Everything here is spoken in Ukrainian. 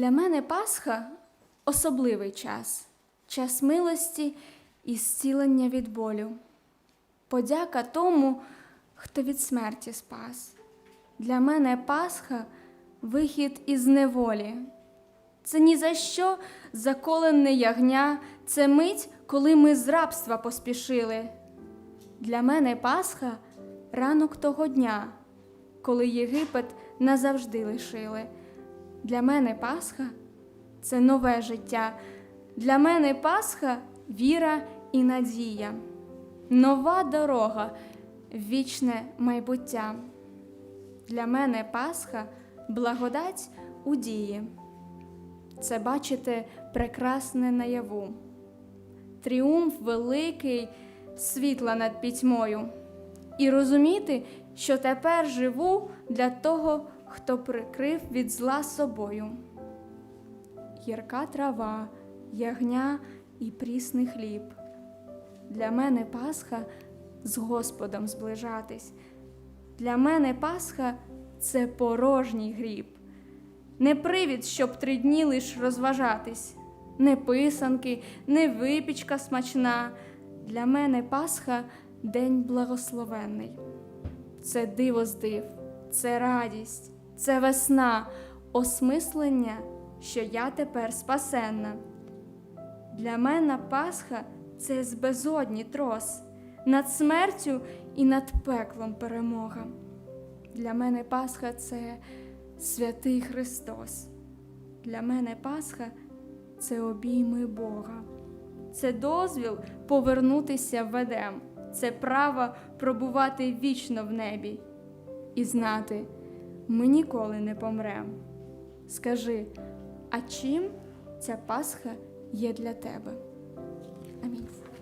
Для мене Пасха особливий час, час милості і зцілення від болю. Подяка тому, хто від смерті спас. Для мене Пасха вихід із неволі. Це ні за що заколене ягня, це мить, коли ми з рабства поспішили. Для мене Пасха ранок того дня, коли Єгипет назавжди лишили. Для мене Пасха це нове життя. Для мене Пасха віра і надія, нова дорога, вічне майбуття. Для мене Пасха благодать у дії. Це бачити прекрасне наяву, тріумф великий, світла над пітьмою, і розуміти, що тепер живу для того, хто прикрив від зла собою. Гірка трава, ягня і прісний хліб. Для мене Пасха з Господом зближатись. Для мене Пасха це порожній гріб. Не привід, щоб три дні лиш розважатись, не писанки, не випічка смачна. Для мене Пасха день благословенний. Це диво з див, це радість, це весна, осмислення, що я тепер спасенна. Для мене Пасха це з безодні трос, над смертю і над пеклом перемога. Для мене Пасха це святий Христос. Для мене Пасха це обійми Бога, це дозвіл повернутися в Едем, це право пробувати вічно в небі і знати, ми ніколи не помрем. Скажи, а чим ця Пасха є для тебе?